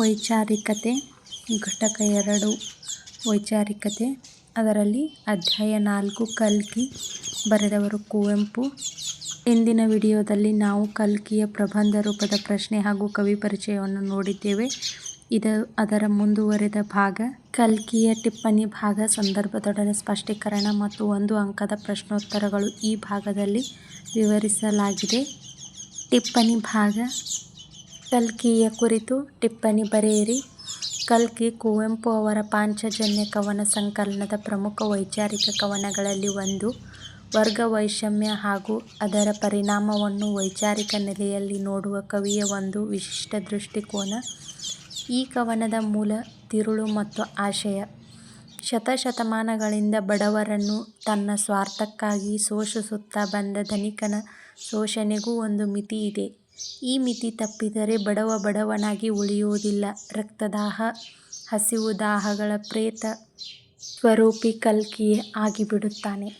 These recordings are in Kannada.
ವೈಚಾರಿಕತೆ, ಘಟಕ ಎರಡು ವೈಚಾರಿಕತೆ. ಅದರಲ್ಲಿ ಅಧ್ಯಾಯ ನಾಲ್ಕು ಕಲ್ಕಿ ಬರೆದವರು ಕುವೆಂಪು. ಇಂದಿನ ವಿಡಿಯೋದಲ್ಲಿ ನಾವು ಕಲ್ಕಿಯ ಪ್ರಬಂಧ ರೂಪದ ಪ್ರಶ್ನೆ ಹಾಗೂ ಕವಿ ಪರಿಚಯವನ್ನು ನೋಡಿದ್ದೇವೆ. ಇದು ಅದರ ಮುಂದುವರೆದ ಭಾಗ. ಕಲ್ಕಿಯ ಟಿಪ್ಪಣಿ ಭಾಗ ಸಂದರ್ಭದೊಡನೆ ಸ್ಪಷ್ಟೀಕರಣ ಮತ್ತು ಒಂದು ಅಂಕದ ಪ್ರಶ್ನೋತ್ತರಗಳು ಈ ಭಾಗದಲ್ಲಿ ವಿವರಿಸಲಾಗಿದೆ. ಟಿಪ್ಪಣಿ ಭಾಗ ಕಲ್ಕಿಯ ಕುರಿತು ಟಿಪ್ಪಣಿ ಬರೆಯಿರಿ. ಕಲ್ಕಿ ಕುವೆಂಪು ಅವರ ಪಾಂಚಜನ್ಯ ಕವನ ಸಂಕಲನದ ಪ್ರಮುಖ ವೈಚಾರಿಕ ಕವನಗಳಲ್ಲಿ ಒಂದು. ವರ್ಗ ವೈಷಮ್ಯ ಹಾಗೂ ಅದರ ಪರಿಣಾಮವನ್ನು ವೈಚಾರಿಕ ನೆಲೆಯಲ್ಲಿ ನೋಡುವ ಕವಿಯ ಒಂದು ವಿಶಿಷ್ಟ ದೃಷ್ಟಿಕೋನ. ಈ ಕವನದ ಮೂಲ ತಿರುಳು ಮತ್ತು ಆಶಯ. ಶತಶತಮಾನಗಳಿಂದ ಬಡವರನ್ನು ತನ್ನ ಸ್ವಾರ್ಥಕ್ಕಾಗಿ ಶೋಷಿಸುತ್ತಾ ಬಂದ ಧನಿಕನ ಶೋಷಣೆಗೂ ಒಂದು ಮಿತಿ ಇದೆ. ಈ ಮಿತಿ ತಪ್ಪಿದರೆ ಬಡವ ಬಡವನಾಗಿ ಉಳಿಯುವುದಿಲ್ಲ. ರಕ್ತದಾಹ, ಹಸಿವು ದಾಹಗಳ ಪ್ರೇತ ಸ್ವರೂಪಿ ಕಲ್ಕಿಯೇ ಆಗಿಬಿಡುತ್ತಾನೆ.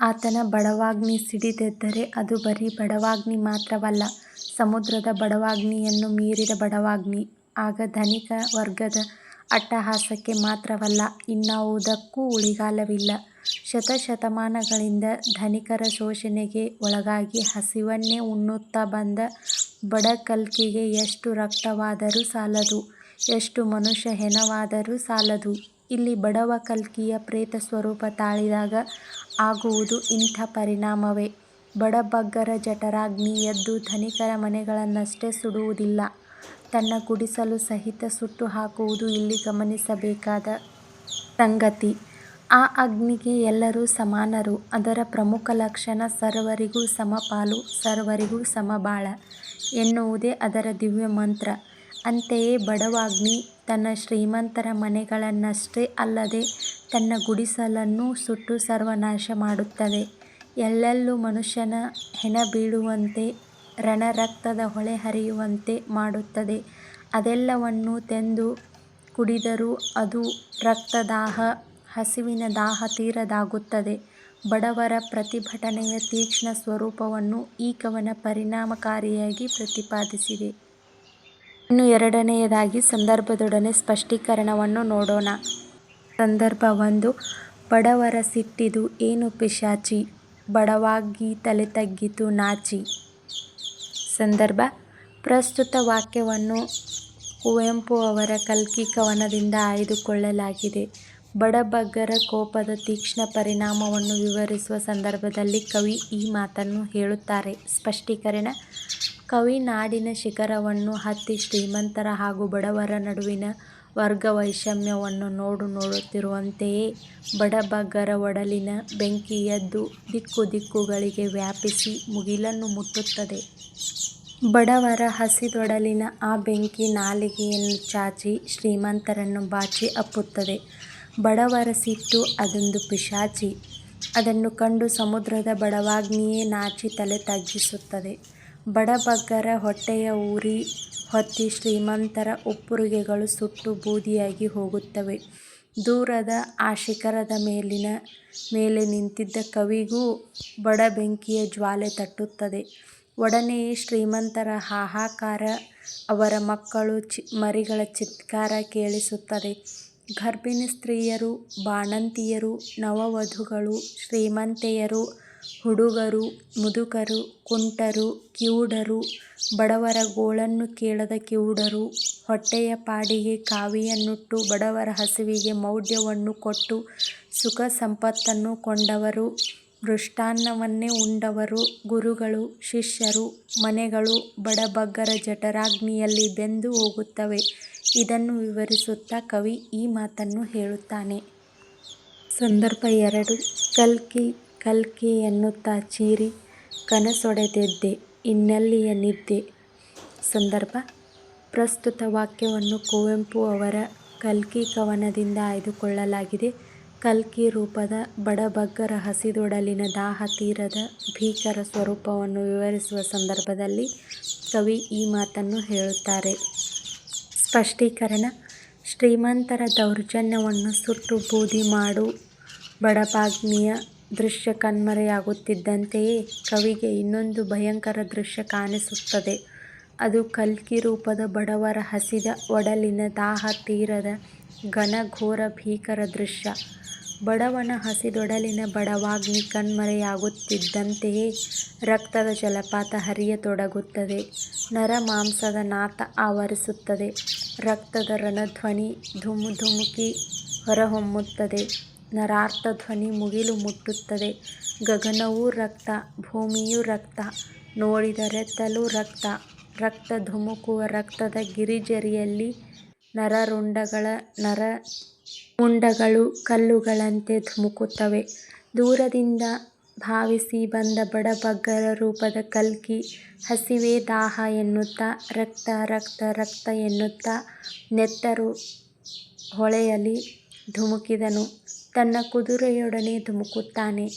ಆತನ ಬಡವಾಗ್ನಿ ಸಿಡಿದೆದ್ದರೆ ಅದು ಬರೀ ಬಡವಾಗ್ನಿ ಮಾತ್ರವಲ್ಲ, ಸಮುದ್ರದ ಬಡವಾಗ್ನಿಯನ್ನು ಮೀರಿದ ಬಡವಾಗ್ನಿ. ಆಗ ಧನಿಕ ವರ್ಗದ ಅಟ್ಟಹಾಸಕ್ಕೆ ಮಾತ್ರವಲ್ಲ, ಇನ್ನಾವುದಕ್ಕೂ ಉಳಿಗಾಲವಿಲ್ಲ. ಶತಶತಮಾನಗಳಿಂದ ಧನಿಕರ ಶೋಷಣೆಗೆ ಒಳಗಾಗಿ ಹಸಿವನ್ನೇ ಉಣ್ಣುತ್ತಾ ಬಂದ ಬಡ ಕಲ್ಕಿಗೆ ಎಷ್ಟು ರಕ್ತವಾದರೂ ಸಾಲದು, ಎಷ್ಟು ಮನುಷ್ಯ ಹೆಣವಾದರೂ ಸಾಲದು. ಇಲ್ಲಿ ಬಡವ ಕಲ್ಕಿಯ ಪ್ರೇತ ಸ್ವರೂಪ ತಾಳಿದಾಗ ಆಗುವುದು ಇಂಥ ಪರಿಣಾಮವೇ. ಬಡಬಗ್ಗರ ಜಠರಾಗ್ನಿ ಎದ್ದು ಧನಿಕರ ಮನೆಗಳನ್ನಷ್ಟೇ ಸುಡುವುದಿಲ್ಲ. ತನ್ನ ಗುಡಿಸಲು ಸಹಿತ ಸುಟ್ಟು ಹಾಕುವುದು ಇಲ್ಲಿ ಗಮನಿಸಬೇಕಾದ ಸಂಗತಿ. ಆ ಅಗ್ನಿಗೆ ಎಲ್ಲರೂ ಸಮಾನರು. ಅದರ ಪ್ರಮುಖ ಲಕ್ಷಣ ಸರ್ವರಿಗೂ ಸಮಪಾಲು, ಸರ್ವರಿಗೂ ಸಮಬಾಳ ಎನ್ನುವುದೇ ಅದರ ದಿವ್ಯ ಮಂತ್ರ. ಅಂತೆಯೇ ಬಡವಾಗ್ನಿ ತನ್ನ ಶ್ರೀಮಂತರ ಮನೆಗಳನ್ನಷ್ಟೇ ಅಲ್ಲದೆ ತನ್ನ ಗುಡಿಸಲನ್ನೂ ಸುಟ್ಟು ಸರ್ವನಾಶ ಮಾಡುತ್ತದೆ ಎಲ್ಲೆಲ್ಲೂ ಮನುಷ್ಯನ ಹೆಣ ಬೀಳುವಂತೆ, ರಣರಕ್ತದ ಹೊಳೆ ಹರಿಯುವಂತೆ ಮಾಡುತ್ತದೆ. ಅದೆಲ್ಲವನ್ನೂ ತೆಂದು ಕುಡಿದರೂ ಅದು ರಕ್ತದಾಹ ಹಸಿವಿನ ದಾಹ ತೀರದಾಗುತ್ತದೆ. ಬಡವರ ಪ್ರತಿಭಟನೆಯ ತೀಕ್ಷ್ಣ ಸ್ವರೂಪವನ್ನು ಈ ಕವನ ಪರಿಣಾಮಕಾರಿಯಾಗಿ ಪ್ರತಿಪಾದಿಸಿದೆ. ಇನ್ನು ಎರಡನೆಯದಾಗಿ ಸಂದರ್ಭದೊಡನೆ ಸ್ಪಷ್ಟೀಕರಣವನ್ನು ನೋಡೋಣ. ಸಂದರ್ಭ ಒಂದು, ಬಡವರ ಸಿಟ್ಟಿದು ಏನು ಪಿಶಾಚಿ, ಬಡವಾಗಿ ತಲೆ ತಗ್ಗಿತು ನಾಚಿ. ಸಂದರ್ಭ, ಪ್ರಸ್ತುತ ವಾಕ್ಯವನ್ನು ಕುವೆಂಪು ಅವರ ಕಲ್ಕಿ ಕವನದಿಂದ ಆಯ್ದುಕೊಳ್ಳಲಾಗಿದೆ. ಬಡಬಗ್ಗರ ಕೋಪದ ತೀಕ್ಷ್ಣ ಪರಿಣಾಮವನ್ನು ವಿವರಿಸುವ ಸಂದರ್ಭದಲ್ಲಿ ಕವಿ ಈ ಮಾತನ್ನು ಹೇಳುತ್ತಾರೆ. ಸ್ಪಷ್ಟೀಕರಣ, ಕವಿ ನಾಡಿನ ಶಿಖರವನ್ನು ಹತ್ತಿ ಶ್ರೀಮಂತರ ಹಾಗೂ ಬಡವರ ನಡುವಿನ ವರ್ಗ ವೈಷಮ್ಯವನ್ನು ನೋಡು ನೋಡುತ್ತಿರುವಂತೆಯೇ ಬಡಬಗ್ಗರ ಒಡಲಿನ ಬೆಂಕಿ ಎದ್ದು ದಿಕ್ಕು ದಿಕ್ಕುಗಳಿಗೆ ವ್ಯಾಪಿಸಿ ಮುಗಿಲನ್ನು ಮುಟ್ಟುತ್ತದೆ. ಬಡವರ ಹಸಿದೊಡಲಿನ ಆ ಬೆಂಕಿ ನಾಲಿಗೆಯನ್ನು ಚಾಚಿ ಶ್ರೀಮಂತರನ್ನು ಬಾಚಿ ಅಪ್ಪುತ್ತದೆ. ಬಡವರ ಸಿಟ್ಟು ಅದೊಂದು ಪಿಶಾಚಿ. ಅದನ್ನು ಕಂಡು ಸಮುದ್ರದ ಬಡವಾಗ್ನಿಯೇ ನಾಚಿ ತಲೆ ತಗ್ಗಿಸುತ್ತದೆ. ಬಡಬಗ್ಗರ ಹೊಟ್ಟೆಯ ಉರಿ ಹೊತ್ತಿ ಶ್ರೀಮಂತರ ಉಪ್ಪುರಿಗೆಗಳು ಸುಟ್ಟು ಬೂದಿಯಾಗಿ ಹೋಗುತ್ತವೆ. ದೂರದ ಆ ಶಿಖರದ ಮೇಲಿನ ಮೇಲೆ ನಿಂತಿದ್ದ ಕವಿಗೂ ಬಡ ಬೆಂಕಿಯ ಜ್ವಾಲೆ ತಟ್ಟುತ್ತದೆ. ಒಡನೆಯೇ ಶ್ರೀಮಂತರ ಹಾಹಾಕಾರ ಅವರ ಮಕ್ಕಳು ಚಿ ಮರಿಗಳ ಚಿತ್ಕಾರ ಕೇಳಿಸುತ್ತದೆ. ಗರ್ಭಿಣಿ ಸ್ತ್ರೀಯರು, ಬಾಣಂತಿಯರು, ನವವಧುಗಳು, ಶ್ರೀಮಂತೆಯರು, ಹುಡುಗರು, ಮುದುಕರು, ಕುಂಟರು, ಕಿವುಡರು, ಬಡವರ ಗೋಳನ್ನು ಕೇಳದ ಕಿವುಡರು, ಹೊಟ್ಟೆಯ ಪಾಡಿಗೆ ಕಾವಿಯನ್ನುಟ್ಟು ಬಡವರ ಹಸಿವಿಗೆ ಮೌಢ್ಯವನ್ನು ಕೊಟ್ಟು ಸುಖ ಸಂಪತ್ತನ್ನು ಕೊಂಡವರು ಮೃಷ್ಟಾನ್ನವನ್ನೇ ಉಂಡವರು, ಗುರುಗಳು, ಶಿಷ್ಯರು, ಮನೆಗಳು ಬಡಬಗ್ಗರ ಜಠರಾಗ್ನಿಯಲ್ಲಿ ಬೆಂದು ಹೋಗುತ್ತವೆ. ಇದನ್ನು ವಿವರಿಸುತ್ತಾ ಕವಿ ಈ ಮಾತನ್ನು ಹೇಳುತ್ತಾನೆ. ಸಂದರ್ಭ ಎರಡು. ಕಲ್ಕಿ ಕಲ್ಕಿ ಎನ್ನುತ್ತಾ ಚೀರಿ, ಕನಸೊಡೆದೆದ್ದೆ, ಇನ್ನೆಲ್ಲಿಯ ನಿದ್ದೆ. ಸಂದರ್ಭ. ಪ್ರಸ್ತುತ ವಾಕ್ಯವನ್ನು ಕುವೆಂಪು ಅವರ ಕಲ್ಕಿ ಕವನದಿಂದ ಆಯ್ದುಕೊಳ್ಳಲಾಗಿದೆ. ಕಲ್ಕಿ ರೂಪದ ಬಡಬಗ್ಗರ ಹಸಿದೊಡಲಿನ ದಾಹ ತೀರದ ಭೀಕರ ಸ್ವರೂಪವನ್ನು ವಿವರಿಸುವ ಸಂದರ್ಭದಲ್ಲಿ ಕವಿ ಈ ಮಾತನ್ನು ಹೇಳುತ್ತಾರೆ ಸ್ಪಷ್ಟೀಕರಣ, ಶ್ರೀಮಂತರ ದೌರ್ಜನ್ಯವನ್ನು ಸುಟ್ಟು ಬೂದಿ ಮಾಡು ಬಡಪಾಗ್ನಿಯ ದೃಶ್ಯ ಕಣ್ಮರೆಯಾಗುತ್ತಿದ್ದಂತೆಯೇ ಕವಿಗೆ ಇನ್ನೊಂದು ಭಯಂಕರ ದೃಶ್ಯ ಕಾಣಿಸುತ್ತದೆ ಅದು ಕಲ್ಕಿ ರೂಪದ ಬಡವರ ಹಸಿದ ಒಡಲಿನ ದಾಹ ತೀರದ ಘನಘೋರ ಭೀಕರ ದೃಶ್ಯ. ಬಡವನ ಹಸಿದೊಡಲಿನ ಬಡವಾಗ್ನಿ ಕಣ್ಮರೆಯಾಗುತ್ತಿದ್ದಂತೆಯೇ ರಕ್ತದ ಜಲಪಾತ ಹರಿಯತೊಡಗುತ್ತದೆ. ನರಮಾಂಸದ ನಾತ ಆವರಿಸುತ್ತದೆ. ರಕ್ತದ ರಣಧ್ವನಿ ಧುಮುಧುಮುಕಿ ಹೊರಹೊಮ್ಮುತ್ತದೆ. ನರಾರ್ಥ ಧ್ವನಿ ಮುಗಿಲು ಮುಟ್ಟುತ್ತದೆ. ಗಗನವೂ ರಕ್ತ, ಭೂಮಿಯೂ ರಕ್ತ, ನೋಡಿದರೆ ತಲು ರಕ್ತ. ರಕ್ತ ಧುಮುಕುವ ರಕ್ತದ ಗಿರಿಜರಿಯಲ್ಲಿ ನರರುಂಡಗಳ ನರಮುಂಡಗಳು ಕಲ್ಲುಗಳಂತೆ ಧುಮುಕುತ್ತವೆ. ದೂರದಿಂದ ಭಾವಿಸಿ ಬಂದ ಬಡಬಗ್ಗರ ರೂಪದ ಕಲ್ಕಿ ಹಸಿವೆ ದಾಹ ಎನ್ನುತ್ತಾ, ರಕ್ತ ರಕ್ತ ರಕ್ತ ಎನ್ನುತ್ತಾ ನೆತ್ತರು ಹೊಳೆಯಲಿ ಧುಮುಕಿದನು. ತನ್ನ ಕುದುರೆಯೊಡನೆ ಧುಮುಕುತ್ತಾನೆ.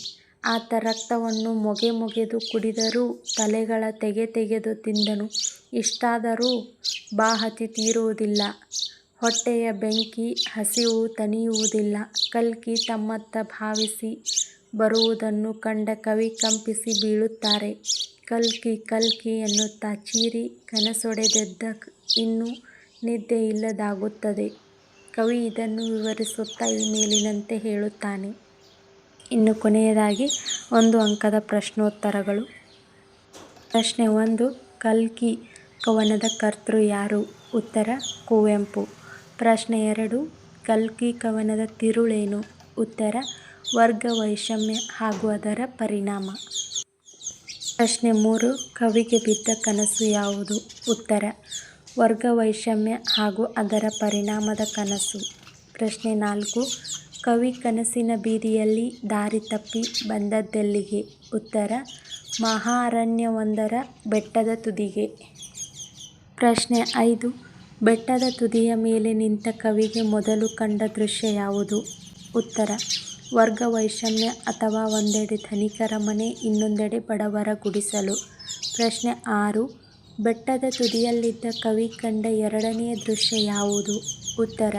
ಆತ ರಕ್ತವನ್ನು ಮೊಗೆ ಮೊಗೆದು ಕುಡಿದರೂ ತಲೆಗಳ ತೆಗೆ ತೆಗೆದು ತಿಂದನು. ಇಷ್ಟಾದರೂ ಬಾಹತಿ ತೀರುವುದಿಲ್ಲ. ಹೊಟ್ಟೆಯ ಬೆಂಕಿ ಹಸಿವು ತಣಿಯುವುದಿಲ್ಲ. ಕಲ್ಕಿ ತಮ್ಮತ್ತ ಭಾವಿಸಿ ಬರುವುದನ್ನು ಕಂಡ ಕವಿ ಕಂಪಿಸಿ ಬೀಳುತ್ತಾರೆ. ಕಲ್ಕಿ ಕಲ್ಕಿ ಎನ್ನುತ್ತಾ ಚೀರಿ ಕನಸೊಡೆದೆದ್ದ ಇನ್ನು ನಿದ್ದೆ ಇಲ್ಲದಾಗುತ್ತದೆ. ಕವಿ ಇದನ್ನು ವಿವರಿಸುತ್ತಾ ಈ ಮೇಲಿನಂತೆ ಹೇಳುತ್ತಾನೆ. ಇನ್ನು ಕೊನೆಯದಾಗಿ ಒಂದು ಅಂಕದ ಪ್ರಶ್ನೋತ್ತರಗಳು. ಪ್ರಶ್ನೆ ಒಂದು, ಕಲ್ಕಿ ಕವನದ ಕರ್ತೃ ಯಾರು? ಉತ್ತರ, ಕುವೆಂಪು. ಪ್ರಶ್ನೆ ಎರಡು, ಕಲ್ಕಿ ಕವನದ ತಿರುಳೇನು? ಉತ್ತರ, ವರ್ಗ ವೈಷಮ್ಯ ಹಾಗೂ ಅದರ ಪರಿಣಾಮ. ಪ್ರಶ್ನೆ ಮೂರು, ಕವಿಗೆ ಬಿದ್ದ ಕನಸು ಯಾವುದು? ಉತ್ತರ, ವರ್ಗ ವೈಷಮ್ಯ ಹಾಗೂ ಅದರ ಪರಿಣಾಮದ ಕನಸು. ಪ್ರಶ್ನೆ ನಾಲ್ಕು, ಕವಿ ಕನಸಿನ ಬೀದಿಯಲ್ಲಿ ದಾರಿ ತಪ್ಪಿ ಬಂದದ್ದೆಲ್ಲಿಗೆ? ಉತ್ತರ, ಮಹಾರಣ್ಯವೊಂದರ ಬೆಟ್ಟದ ತುದಿಗೆ. ಪ್ರಶ್ನೆ ಐದು ಬೆಟ್ಟದ ತುದಿಯ ಮೇಲೆ ನಿಂತ ಕವಿಗೆ ಮೊದಲು ಕಂಡ ದೃಶ್ಯ ಯಾವುದು? ಉತ್ತರ ವರ್ಗ ವೈಷಮ್ಯ ಅಥವಾ ಒಂದೆಡೆ ಧನಿಕರ ಮನೆ ಇನ್ನೊಂದೆಡೆ ಬಡವರ ಗುಡಿಸಲು. ಪ್ರಶ್ನೆ ಆರು ಬೆಟ್ಟದ ತುದಿಯಲ್ಲಿದ್ದ ಕವಿ ಕಂಡ ಎರಡನೆಯ ದೃಶ್ಯ ಯಾವುದು? ಉತ್ತರ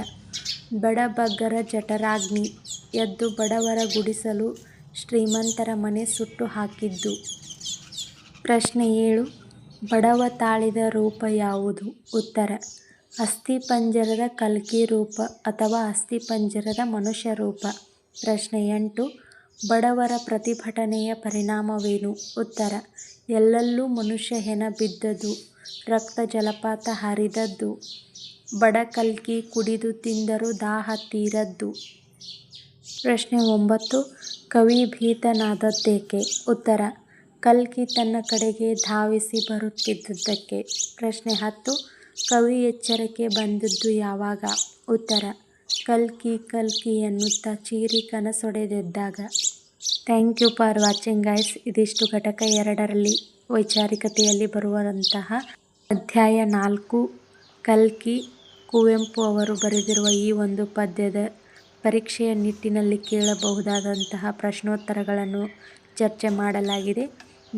ಬಡಬಗ್ಗರ ಜಠರಾಗ್ನಿ ಎದ್ದು ಬಡವರ ಗುಡಿಸಲು, ಶ್ರೀಮಂತರ ಮನೆ ಸುಟ್ಟು ಹಾಕಿದ್ದು. ಪ್ರಶ್ನೆ ಏಳು ಬಡವ ತಾಳಿದ ರೂಪ ಯಾವುದು? ಉತ್ತರ ಅಸ್ಥಿಪಂಜರದ ಕಲ್ಕಿ ರೂಪ ಅಥವಾ ಅಸ್ಥಿಪಂಜರದ ಮನುಷ್ಯ ರೂಪ. ಪ್ರಶ್ನೆ ಎಂಟು ಬಡವರ ಪ್ರತಿಭಟನೆಯ ಪರಿಣಾಮವೇನು? ಉತ್ತರ ಎಲ್ಲೆಲ್ಲೂ ಮನುಷ್ಯ ಹೆಣ ಬಿದ್ದದ್ದು, ರಕ್ತ ಜಲಪಾತ ಹರಿದದ್ದು, ಬಡ ಕಲ್ಕಿ ಕುಡಿದು ತಿಂದರೂ ದಾಹ ತೀರದ್ದು. ಪ್ರಶ್ನೆ ಒಂಬತ್ತು ಕವಿ ಭೀತನಾದದ್ದೇಕೆ? ಉತ್ತರ ಕಲ್ಕಿ ತನ್ನ ಕಡೆಗೆ ಧಾವಿಸಿ ಬರುತ್ತಿದ್ದುದಕ್ಕೆ. ಪ್ರಶ್ನೆ ಹತ್ತು ಕವಿ ಎಚ್ಚರಕ್ಕೆ ಬಂದದ್ದು ಯಾವಾಗ? ಉತ್ತರ, ಕಲ್ಕಿ ಕಲ್ಕಿ ಎನ್ನುತ್ತಾ ಚೀರಿ ಕನಸೊಡೆದೆದ್ದಾಗ. Thank you for watching guys ಇದಿಷ್ಟು ಘಟಕ ಎರಡರಲ್ಲಿ ವೈಚಾರಿಕತೆಯಲ್ಲಿ ಬರುವಂತಹ ಅಧ್ಯಾಯ ನಾಲ್ಕು, ಕಲ್ಕಿ ಕುವೆಂಪು ಅವರು ಬರೆದಿರುವ ಈ ಒಂದು ಪದ್ಯದ ಪರೀಕ್ಷೆಯ ನಿಟ್ಟಿನಲ್ಲಿ ಕೇಳಬಹುದಾದಂತಹ ಪ್ರಶ್ನೋತ್ತರಗಳನ್ನು ಚರ್ಚೆ ಮಾಡಲಾಗಿದೆ.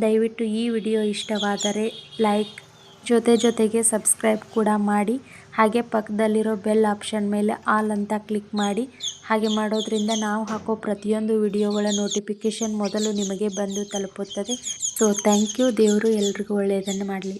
ದಯವಿಟ್ಟು ಈ ವಿಡಿಯೋ ಇಷ್ಟವಾದರೆ ಲೈಕ್ ಜೊತೆ ಜೊತೆಗೆ ಸಬ್ಸ್ಕ್ರೈಬ್ ಕೂಡ ಮಾಡಿ ಹಾಗೆ ಪಕ್ಕದಲ್ಲಿರೋ ಬೆಲ್ ಆಪ್ಷನ್ ಮೇಲೆ ಆಲ್ ಅಂತ ಕ್ಲಿಕ್ ಮಾಡಿ. ಹಾಗೆ ಮಾಡೋದ್ರಿಂದ ನಾವು ಹಾಕೋ ಪ್ರತಿಯೊಂದು ವಿಡಿಯೋಗಳ ನೋಟಿಫಿಕೇಶನ್ ಮೊದಲು ನಿಮಗೆ ಬಂದು ತಲುಪುತ್ತದೆ. ಸೊ ಥ್ಯಾಂಕ್ ಯು ದೇವರು ಎಲ್ರಿಗೂ ಒಳ್ಳೆಯದನ್ನು ಮಾಡಲಿ.